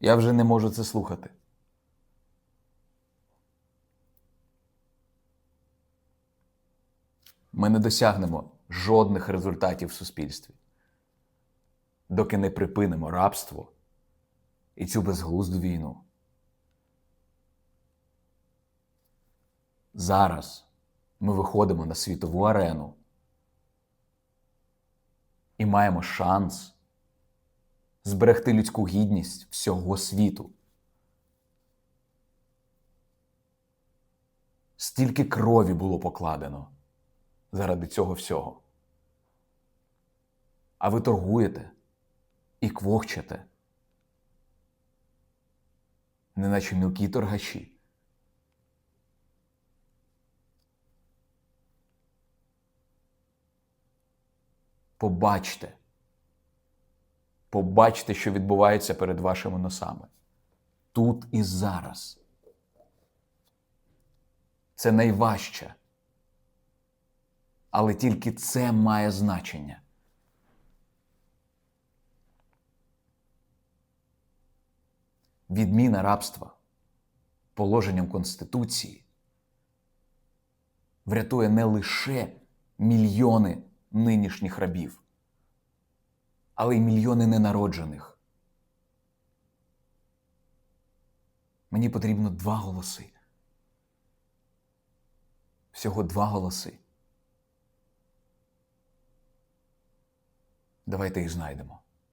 Я вже не можу це слухати. Ми не досягнемо жодних результатів в суспільстві, доки не припинимо рабство і цю безглузду війну. Зараз ми виходимо на світову арену і маємо шанс зберегти людську гідність всього світу. Стільки крові було покладено заради цього всього. А ви торгуєте і квохчете, неначе мілкі торгаші. Побачте, побачте, що відбувається перед вашими носами. Тут і зараз. Це найважче. Але тільки це має значення. Відміна рабства положенням Конституції врятує не лише мільйони нинішніх рабів, але й мільйони ненароджених. Мені потрібно два голоси. Всього два голоси. Давайте їх знайдемо.